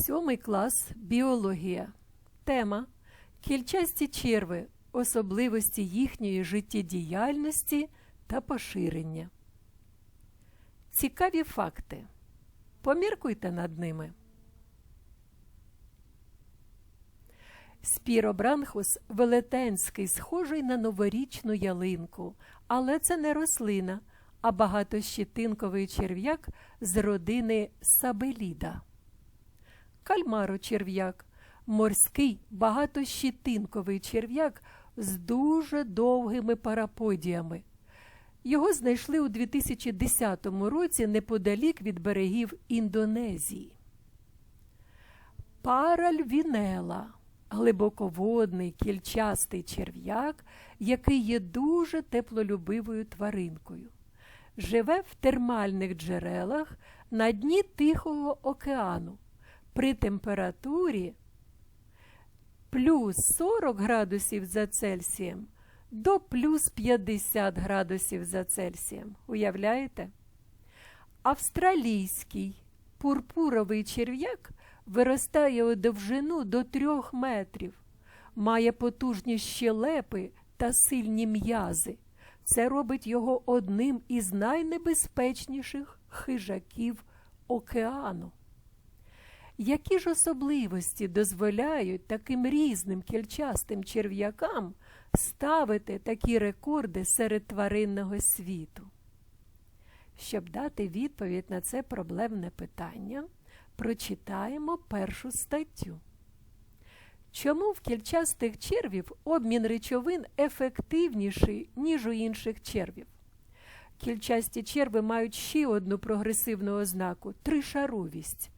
Сьомий клас біологія. Тема Кільчасті черви. Особливості їхньої життєдіяльності та поширення. Цікаві факти. Поміркуйте над ними. Спіробранхус велетенський, схожий на новорічну ялинку, але це не рослина, а багатощетинковий черв'як з родини Сабеліда. Кальмаро-черв'як морський багатощитинковий черв'як з дуже довгими параподіями. Його знайшли у 2010 році неподалік від берегів Індонезії. Паральвінела глибоководний кільчастий черв'як, який є дуже теплолюбивою тваринкою. Живе в термальних джерелах на дні Тихого океану при температурі плюс 40 градусів за Цельсієм до плюс 50 градусів за Цельсієм. Уявляєте? Австралійський пурпуровий черв'як виростає у довжину до 3 метрів, має потужні щелепи та сильні м'язи. Це робить його одним із найнебезпечніших хижаків океану. Які ж особливості дозволяють таким різним кільчастим черв'якам ставити такі рекорди серед тваринного світу? Щоб дати відповідь на це проблемне питання, прочитаємо першу статтю. Чому в кільчастих червів обмін речовин ефективніший, ніж у інших червів? Кільчасті черви мають ще одну прогресивну ознаку тришаровість.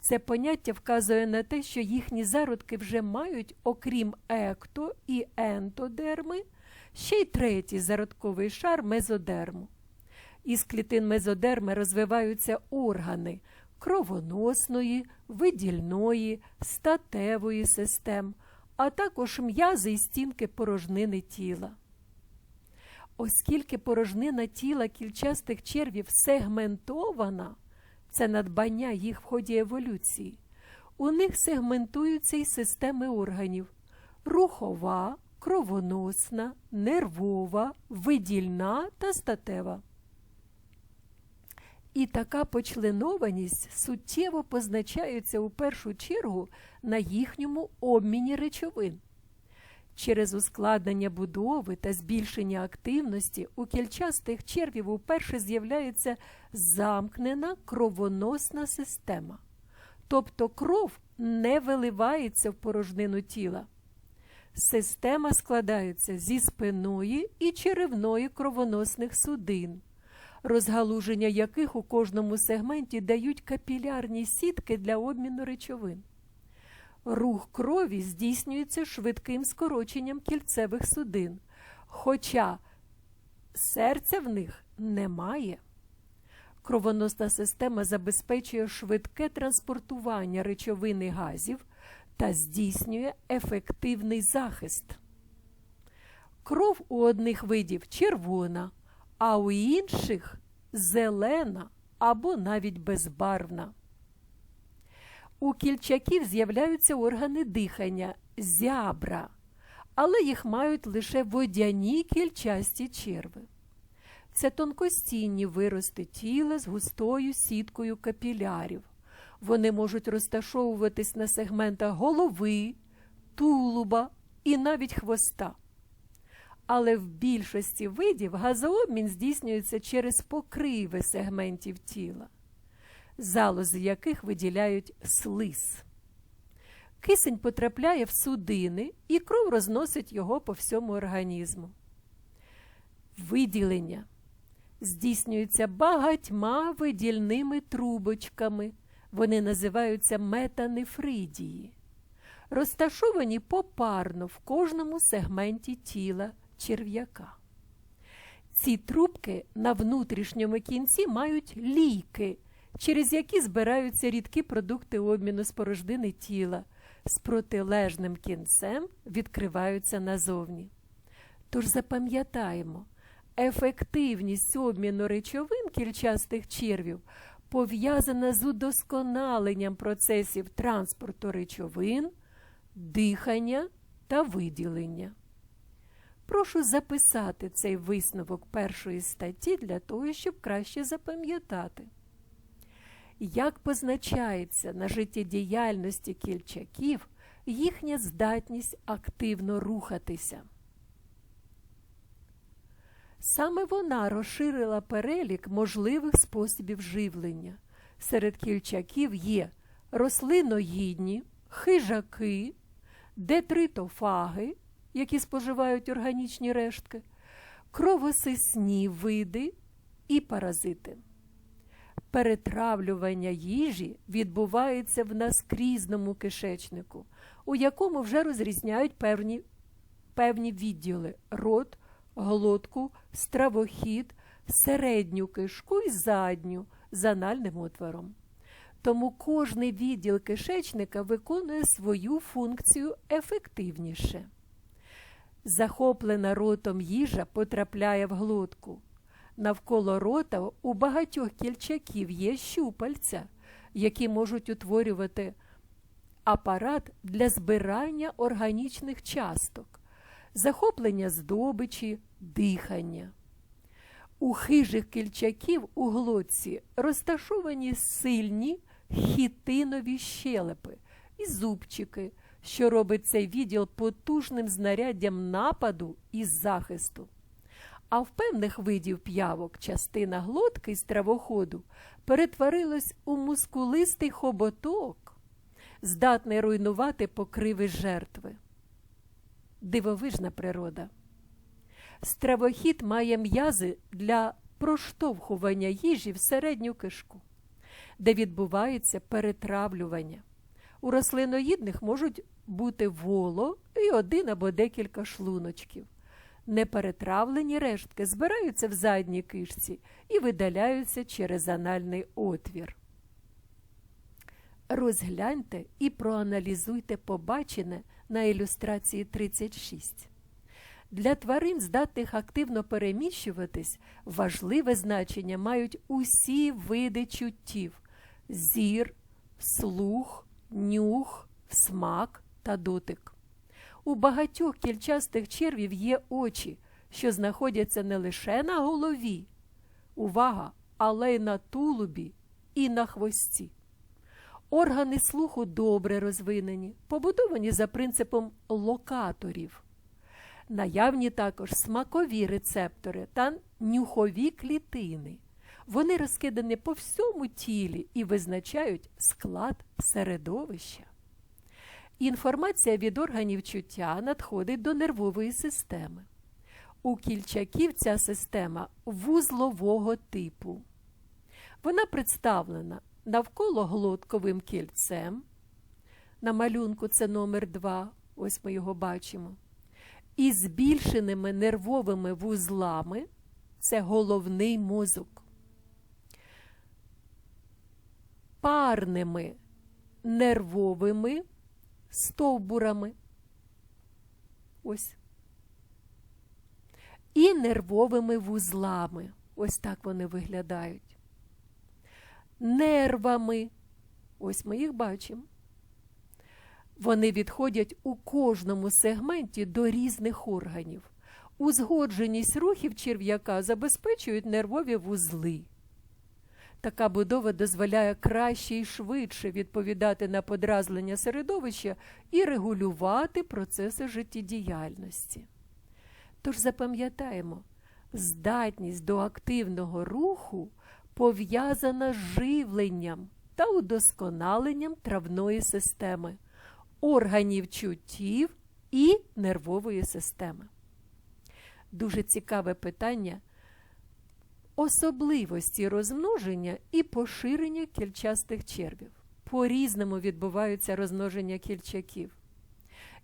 Це поняття вказує на те, що їхні зародки вже мають, окрім екто і ентодерми, ще й третій зародковий шар мезодерму. Із клітин мезодерми розвиваються органи кровоносної, видільної, статевої систем, а також м'язи і стінки порожнини тіла. Оскільки порожнина тіла кільчастих червів сегментована, це надбання їх в ході еволюції. У них сегментуються й системи органів: рухова, кровоносна, нервова, видільна та статева. І така почленованість суттєво позначається у першу чергу на їхньому обміні речовин. Через ускладнення будови та збільшення активності у кільчастих червів уперше з'являється замкнена кровоносна система, тобто кров не виливається в порожнину тіла. Система складається зі спиної і черевної кровоносних судин, розгалуження яких у кожному сегменті дають капілярні сітки для обміну речовин. Рух крові здійснюється швидким скороченням кільцевих судин, хоча серця в них немає. Кровоносна система забезпечує швидке транспортування речовин і газів та здійснює ефективний захист. Кров у одних видів червона, а у інших зелена або навіть безбарвна. У кільчаків з'являються органи дихання зябра, але їх мають лише водяні кільчасті черви. Це тонкостінні вирости тіла з густою сіткою капілярів. Вони можуть розташовуватись на сегментах голови, тулуба і навіть хвоста. Але в більшості видів газообмін здійснюється через покриви сегментів тіла залози яких виділяють слиз. Кисень потрапляє в судини і кров розносить його по всьому організму. Виділення здійснюється багатьма видільними трубочками. Вони називаються метанефридії, розташовані попарно в кожному сегменті тіла черв'яка. Ці трубки на внутрішньому кінці мають лійки через які збираються рідкі продукти обміну спорожнини тіла, з протилежним кінцем відкриваються назовні. Тож запам'ятаємо, ефективність обміну речовин кільчастих червів пов'язана з удосконаленням процесів транспорту речовин, дихання та виділення. Прошу записати цей висновок першої статті для того, щоб краще запам'ятати. Як позначається на життєдіяльності кільчаків їхня здатність активно рухатися? Саме вона розширила перелік можливих способів живлення. Серед кільчаків є рослиноїдні, хижаки, детритофаги, які споживають органічні рештки, кровосисні види і паразити. Перетравлювання їжі відбувається в наскрізному кишечнику, у якому вже розрізняють певні, певні відділи рот, глотку, стравохід, середню кишку і задню з анальним отвором. Тому кожний відділ кишечника виконує свою функцію ефективніше. Захоплена ротом їжа потрапляє в глотку. Навколо рота у багатьох кільчаків є щупальця, які можуть утворювати апарат для збирання органічних часток, захоплення здобичі, дихання. У хижих кільчаків у глотці розташовані сильні хітинові щелепи і зубчики, що робить цей відділ потужним знаряддям нападу і захисту. А в певних видів п'явок частина глотки з травоходу перетворилась у мускулистий хоботок, здатний руйнувати покриви жертви. Дивовижна природа. Стравохід має м'язи для проштовхування їжі в середню кишку, де відбувається перетравлювання. У рослиноїдних можуть бути воло і один або декілька шлуночків. Неперетравлені рештки збираються в задній кишці і видаляються через анальний отвір. Розгляньте і проаналізуйте побачене на ілюстрації 36. Для тварин, здатних активно переміщуватись, важливе значення мають усі види чуттів зір, слух, нюх, смак та дотик. У багатьох кільчастих червів є очі, що знаходяться не лише на голові, увага, але й на тулубі і на хвості. Органи слуху добре розвинені, побудовані за принципом локаторів. Наявні також смакові рецептори та нюхові клітини. Вони розкидані по всьому тілі і визначають склад середовища. Інформація від органів чуття надходить до нервової системи. У кільчаків ця система вузлового типу. Вона представлена навколо глотковим кільцем. На малюнку це номер 2 ось ми його бачимо. І збільшеними нервовими вузлами це головний мозок. Парними нервовими стовбурами. Ось. І нервовими вузлами. Ось так вони виглядають. Нервами. Ось ми їх бачимо. Вони відходять у кожному сегменті до різних органів. Узгодженість рухів черв'яка забезпечують нервові вузли. Така будова дозволяє краще і швидше відповідати на подразлення середовища і регулювати процеси життєдіяльності. Тож запам'ятаємо, здатність до активного руху пов'язана з живленням та удосконаленням травної системи, органів чуттів і нервової системи. Дуже цікаве питання особливості розмноження і поширення кільчастих червів. По різному відбуваються розмноження кільчаків.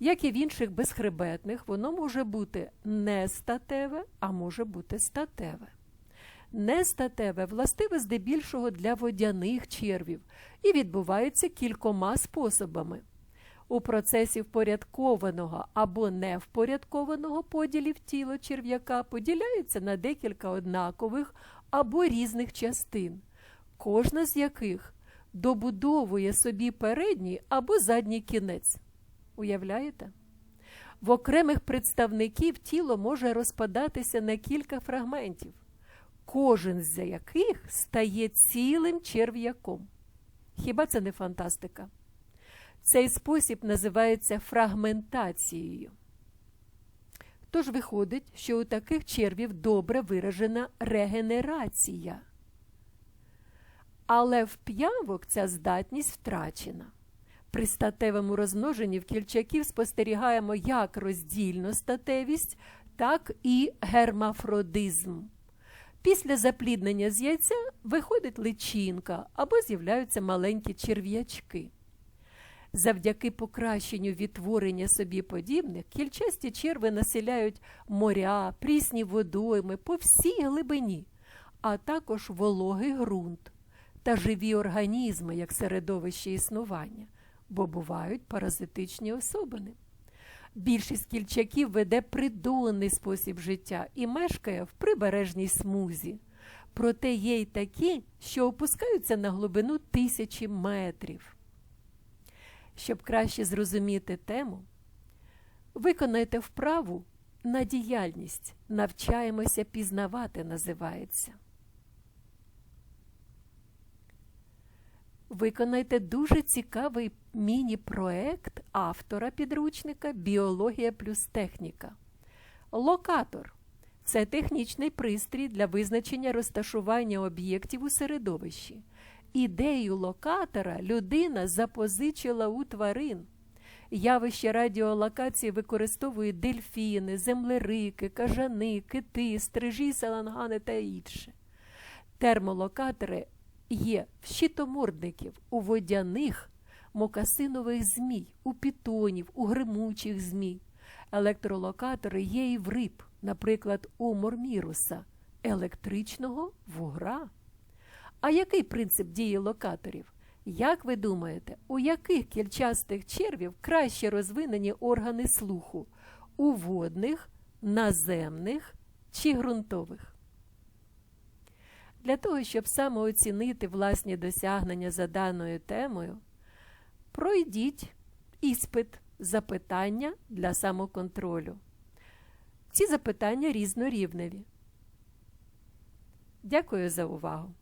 Як і в інших безхребетних, воно може бути не статеве, а може бути статеве. Нестатеве властиве здебільшого для водяних червів і відбувається кількома способами. У процесі впорядкованого або невпорядкованого поділів тіла черв'яка поділяється на декілька однакових або різних частин, кожна з яких добудовує собі передній або задній кінець. Уявляєте? В окремих представників тіло може розпадатися на кілька фрагментів, кожен з яких стає цілим черв'яком. Хіба це не фантастика? Цей спосіб називається фрагментацією. Тож виходить, що у таких червів добре виражена регенерація. Але в п'явок ця здатність втрачена. При статевому розмноженні в кільчаків спостерігаємо як роздільну статевість, так і гермафродизм. Після запліднення з яйця виходить личинка або з'являються маленькі черв'ячки. Завдяки покращенню відтворення собі подібних, кільчасті черви населяють моря, прісні водойми по всій глибині, а також вологий ґрунт та живі організми як середовище існування, бо бувають паразитичні особини. Більшість кільчаків веде придонний спосіб життя і мешкає в прибережній смузі. Проте є й такі, що опускаються на глибину тисячі метрів. Щоб краще зрозуміти тему, виконайте вправу на діяльність, навчаємося пізнавати, називається. Виконайте дуже цікавий міні-проект автора підручника Біологія плюс техніка. Локатор це технічний пристрій для визначення розташування об'єктів у середовищі. Ідею локатора людина запозичила у тварин. Явище радіолокації використовують дельфіни, землерики, кажани, кити, стрижі, салангани та інше. Термолокатори є в щитомордників, у водяних, мокасинових змій, у пітонів, у гримучих змій. Електролокатори є і в риб, наприклад, у морміруса, електричного вугра. А який принцип дії локаторів? Як ви думаєте, у яких кільчастих червів краще розвинені органи слуху? У водних, наземних чи ґрунтових? Для того, щоб самооцінити власні досягнення за даною темою, пройдіть іспит запитання для самоконтролю. Ці запитання різнорівневі. Дякую за увагу!